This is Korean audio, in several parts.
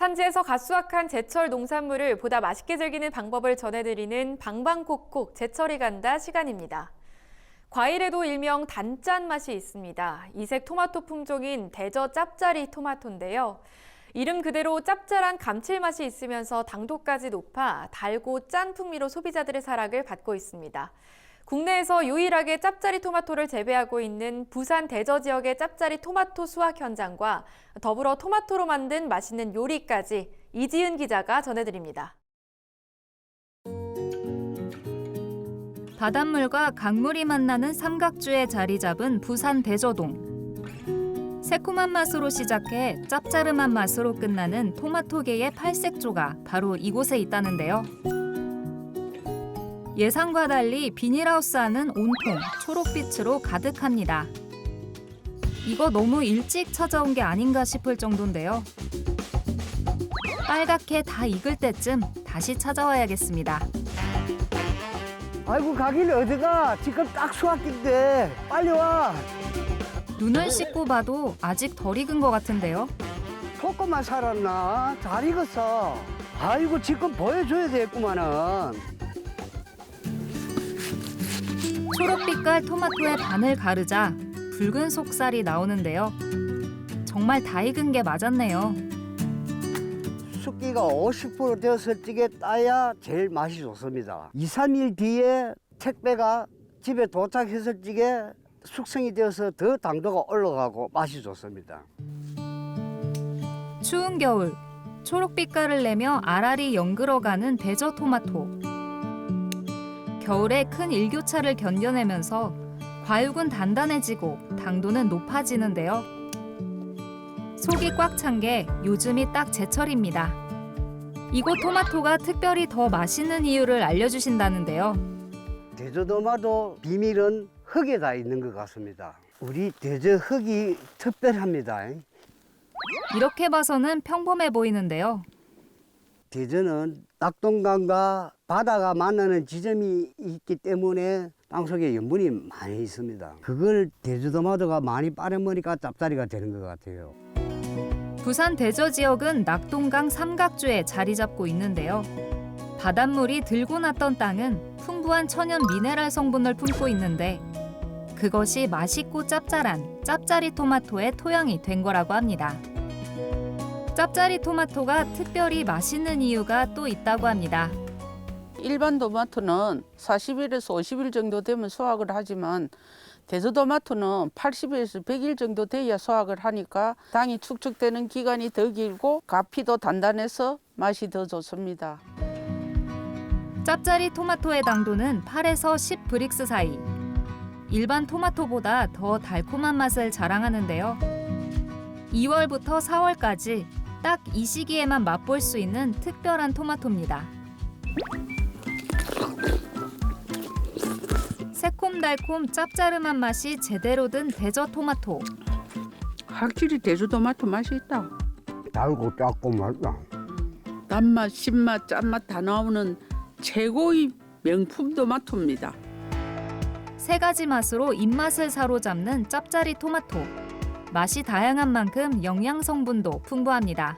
산지에서 갓 수확한 제철 농산물을 보다 맛있게 즐기는 방법을 전해드리는 방방콕콕 제철이 간다 시간입니다. 과일에도 일명 단짠 맛이 있습니다. 이색 토마토 품종인 대저 짭짜리 토마토인데요. 이름 그대로 짭짤한 감칠맛이 있으면서 당도까지 높아 달고 짠 풍미로 소비자들의 사랑을 받고 있습니다. 국내에서 유일하게 짭짜리 토마토를 재배하고 있는 부산 대저 지역의 짭짜리 토마토 수확 현장과 더불어 토마토로 만든 맛있는 요리까지 이지은 기자가 전해드립니다. 바닷물과 강물이 만나는 삼각주에 자리 잡은 부산 대저동. 새콤한 맛으로 시작해 짭짜름한 맛으로 끝나는 토마토계의 팔색조가 바로 이곳에 있다는데요. 예상과 달리 비닐하우스 안은 온통 초록빛으로 가득합니다. 이거 너무 일찍 찾아온 게 아닌가 싶을 정도인데요. 빨갛게 다 익을 때쯤 다시 찾아와야겠습니다. 아이고 가길 어디가 지금 딱 수학기인데 빨리 와 눈을 씻고 봐도 아직 덜 익은 것 같은데요. 조금만 살았나 잘 익었어 아이고 지금 보여줘야 되겠구만은 초록빛깔 토마토의 반을 가르자 붉은 속살이 나오는데요. 정말 다 익은 게 맞았네요. 숙기가 50% 되었을 적에 따야 제일 맛이 좋습니다 2, 3일 뒤에 택배가 집에 도착했을 적에 숙성이 되어서 더 당도가 올라가고 맛이 좋습니다 추운 겨울 초록빛깔을 내며 알알이 연그러가는 대저 토마토. 겨울에 큰 일교차를 견뎌내면서 과육은 단단해지고 당도는 높아지는데요. 속이 꽉 찬 게 요즘이 딱 제철입니다. 이곳 토마토가 특별히 더 맛있는 이유를 알려주신다는데요. 대저도마도 비밀은 흙에 다 있는 것 같습니다 우리 대저 흙이 특별합니다 이렇게 봐서는 평범해 보이는데요. 대전은 낙동강과 바다가 만나는 지점이 있기 때문에 땅속에 염분이 많이 있습니다. 그걸 대주도마도가 많이 빨아먹으니까 짭짜리가 되는 것 같아요. 부산 대저 지역은 낙동강 삼각주에 자리 잡고 있는데요. 바닷물이 들고 났던 땅은 풍부한 천연 미네랄 성분을 품고 있는데 그것이 맛있고 짭짤한 짭짜리 토마토의 토양이 된 거라고 합니다. 짭짜리 토마토가 특별히 맛있는 이유가 또 있다고 합니다. 일반 토마토는 40일에서 50일 정도 되면 수확을 하지만 대저 토마토는 80일에서 100일 정도 돼야 수확을 하니까 당이 축적되는 기간이 더 길고 가피도 단단해서 맛이 더 좋습니다. 짭짜리 토마토의 당도는 8에서 10 브릭스 사이. 일반 토마토보다 더 달콤한 맛을 자랑하는데요. 2월부터 4월까지 딱 이 시기에만 맛볼 수 있는 특별한 토마토입니다. 새콤달콤 짭짜름한 맛이 제대로 든 대저 토마토. 확실히 대저토마토 맛이 있다. 달고 짭고 맛있다. 단맛, 신맛, 짠맛 다 나오는 최고의 명품 토마토입니다. 세 가지 맛으로 입맛을 사로잡는 짭짜리 토마토. 맛이 다양한 만큼 영양 성분도 풍부합니다.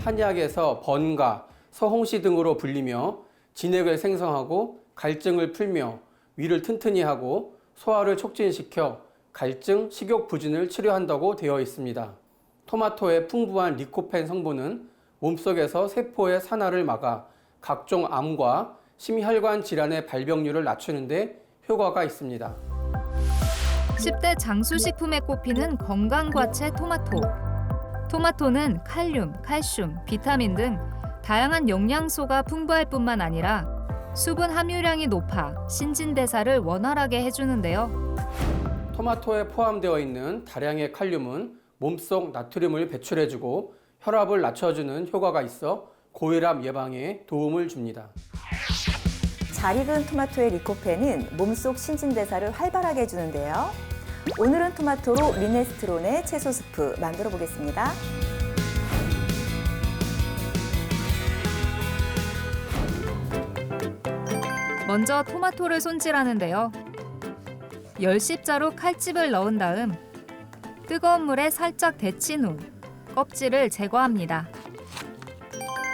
한약에서 번가, 서홍시 등으로 불리며 진액을 생성하고 갈증을 풀며 위를 튼튼히 하고 소화를 촉진시켜 갈증, 식욕 부진을 치료한다고 되어 있습니다. 토마토의 풍부한 리코펜 성분은 몸속에서 세포의 산화를 막아 각종 암과 심혈관 질환의 발병률을 낮추는 데 효과가 있습니다. 10대 장수식품에 꼽히는 건강과채 토마토. 토마토는 칼륨, 칼슘, 비타민 등 다양한 영양소가 풍부할 뿐만 아니라 수분 함유량이 높아 신진대사를 원활하게 해주는데요. 토마토에 포함되어 있는 다량의 칼륨은 몸속 나트륨을 배출해주고 혈압을 낮춰주는 효과가 있어 고혈압 예방에 도움을 줍니다. 잘 익은 토마토의 리코펜은 몸속 신진대사를 활발하게 해주는데요. 오늘은 토마토로 미네스트론의 채소 스프 만들어 보겠습니다. 먼저 토마토를 손질하는데요. 열십자로 칼집을 넣은 다음 뜨거운 물에 살짝 데친 후 껍질을 제거합니다.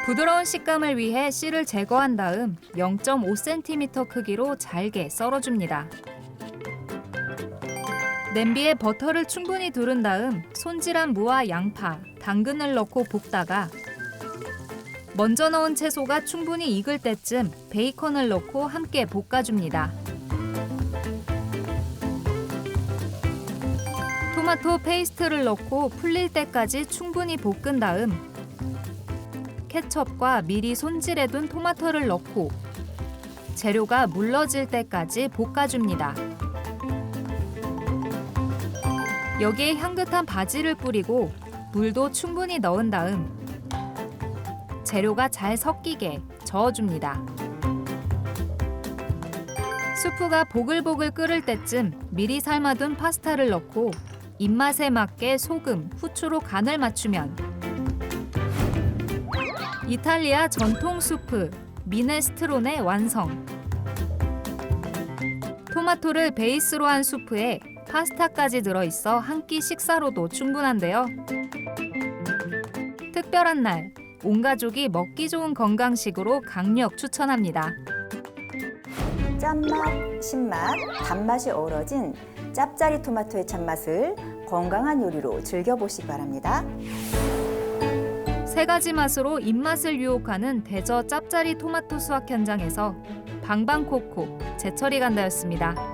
부드러운 식감을 위해 씨를 제거한 다음 0.5cm 크기로 잘게 썰어줍니다. 냄비에 버터를 충분히 두른 다음 손질한 무와 양파, 당근을 넣고 볶다가 먼저 넣은 채소가 충분히 익을 때쯤 베이컨을 넣고 함께 볶아줍니다. 토마토 페이스트를 넣고 풀릴 때까지 충분히 볶은 다음 케첩과 미리 손질해둔 토마토를 넣고 재료가 물러질 때까지 볶아줍니다. 여기에 향긋한 바지를 뿌리고 물도 충분히 넣은 다음 재료가 잘 섞이게 저어줍니다. 수프가 보글보글 끓을 때쯤 미리 삶아둔 파스타를 넣고 입맛에 맞게 소금, 후추로 간을 맞추면 이탈리아 전통 수프 미네스트론의 완성. 토마토를 베이스로 한 수프에 파스타까지 들어있어 한 끼 식사로도 충분한데요. 특별한 날, 온 가족이 먹기 좋은 건강식으로 강력 추천합니다. 짠맛, 신맛, 단맛이 어우러진 짭짜리 토마토의 참맛을 건강한 요리로 즐겨보시기 바랍니다. 세 가지 맛으로 입맛을 유혹하는 대저 짭짜리 토마토 수확 현장에서 방방콕콕 제철이 간다였습니다.